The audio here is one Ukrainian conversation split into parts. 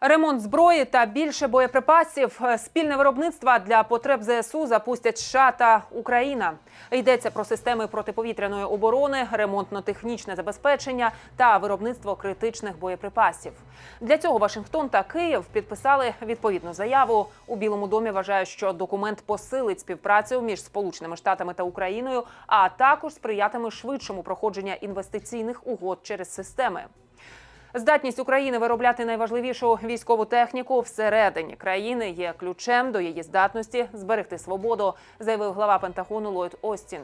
Ремонт зброї та більше боєприпасів. Е, Спільне виробництво для потреб ЗСУ запустять США та Україна. Йдеться про системи протиповітряної оборони, ремонтно-технічне забезпечення та виробництво критичних боєприпасів. Для цього Вашингтон та Київ підписали відповідну заяву. У Білому домі вважають, що документ посилить співпрацю між Сполученими Штатами та Україною, а також сприятиме швидшому проходженню інвестиційних угод через системи. Здатність України виробляти найважливішу військову техніку всередині країни є ключем до її здатності зберегти свободу, заявив глава Пентагону Ллойд Остін.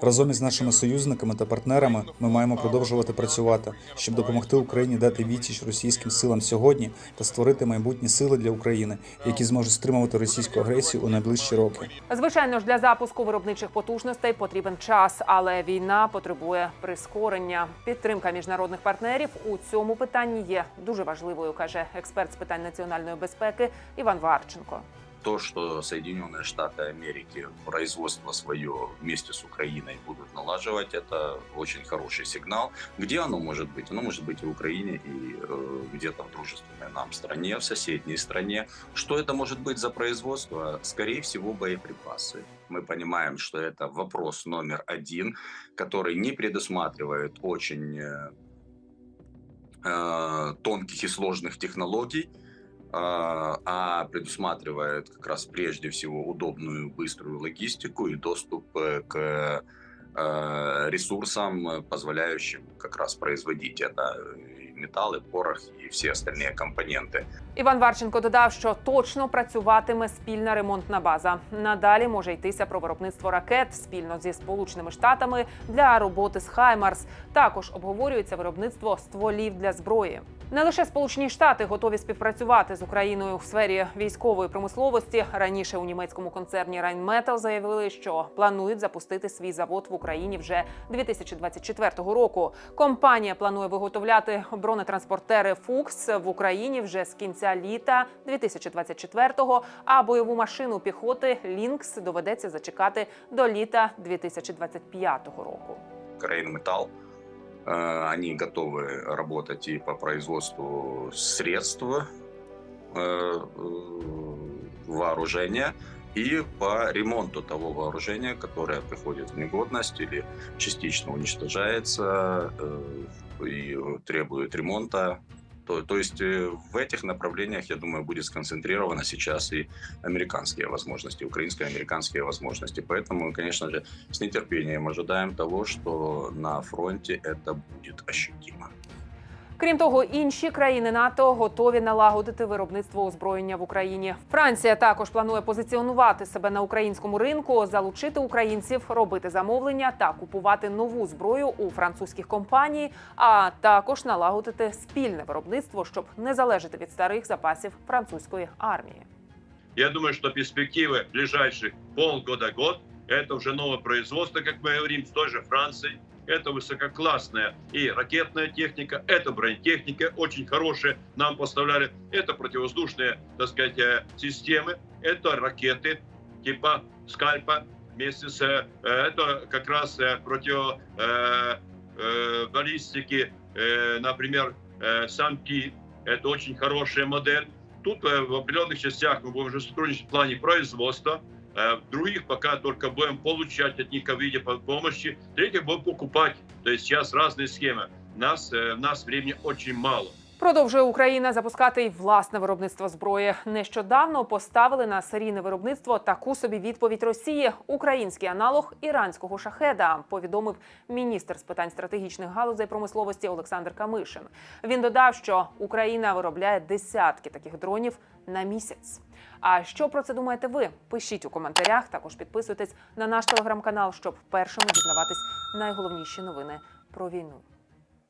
Разом із нашими союзниками та партнерами ми маємо продовжувати працювати, щоб допомогти Україні дати відсіч російським силам сьогодні та створити майбутні сили для України, які зможуть стримувати російську агресію у найближчі роки. Звичайно ж, для запуску виробничих потужностей потрібен час, але війна потребує прискорення. Підтримка міжнародних партнерів у цьому питанні є дуже важливою, каже експерт з питань національної безпеки Іван Варченко. То, что Соединенные Штаты Америки производство свое вместе с Украиной будут налаживать, это очень хороший сигнал. Где оно может быть? Оно может быть и в Украине, и э, где-то в дружественной нам стране, в соседней стране. Что это может быть за производство? Скорее всего, боеприпасы. Мы понимаем, что это вопрос номер один, который не предусматривает очень э, э, тонких и сложных технологий, а а предусматривает как раз прежде всего удобную быструю логистику и доступ э, к э, ресурсам, э, позволяющим как раз производить это и металлы, порох и все остальные компоненты. Іван Варченко додав, що точно працюватиме спільна ремонтна база. Надалі може йтися про виробництво ракет спільно зі сполученими штатами для роботи з Хаймарс. Також обговорюється виробництво стволів для зброї. Не лише Сполучені Штати готові співпрацювати з Україною в сфері військової промисловості. Раніше у німецькому концерні Rheinmetall заявили, що планують запустити свій завод в Україні вже 2024 року. Компанія планує виготовляти бронетранспортери Фукс в Україні вже з кінця літа 2024-го, а бойову машину піхоти Лінкс доведеться зачекати до літа 2025 року. Рейнметалл, э, они готовы работать и по производству средств э, э, вооружения, и по ремонту того вооружения, которое приходит в негодность или частично уничтожается э, и требует ремонта. То, то есть э, в этих направлениях, я думаю, будет сконцентрировано сейчас и американские возможности, украинско-американские возможности. Поэтому, конечно же, с нетерпением ожидаем того, что на фронте это будет ощутимо. Крім того, інші країни НАТО готові налагодити виробництво озброєння в Україні. Франція також планує позиціонувати себе на українському ринку, залучити українців, робити замовлення та купувати нову зброю у французьких компаній, а також налагодити спільне виробництво, щоб не залежати від старих запасів французької армії. Я думаю, что перспективы ближайших полгода-год это уже новое производство, как мы говорим, с той же Францией. Это высококлассная и ракетная техника, это бронетехника, очень хорошая нам поставляли. Это противовоздушные, так сказать, э, системы, это ракеты типа «Скальпа», вместе с... э, Это как раз э, против баллистики, например, «Самки». Это очень хорошая модель. Тут в определенных частях мы будем уже сотрудничать в плане производства. Э, В других пока только будем получать от них в виде по- помощи. Третьих будем покупать. То есть сейчас разные схемы. Нас, э, у нас времени очень мало. Продовжує Україна запускати й власне виробництво зброї. Нещодавно поставили на серійне виробництво таку собі відповідь Росії український аналог іранського шахеда. Повідомив міністр з питань стратегічних галузей промисловості Олександр Камишин. Він додав, що Україна виробляє десятки таких дронів на місяць. А що про це думаєте ви? Пишіть у коментарях. Також підписуйтесь на наш телеграм-канал, щоб першими дізнаватись найголовніші новини про війну.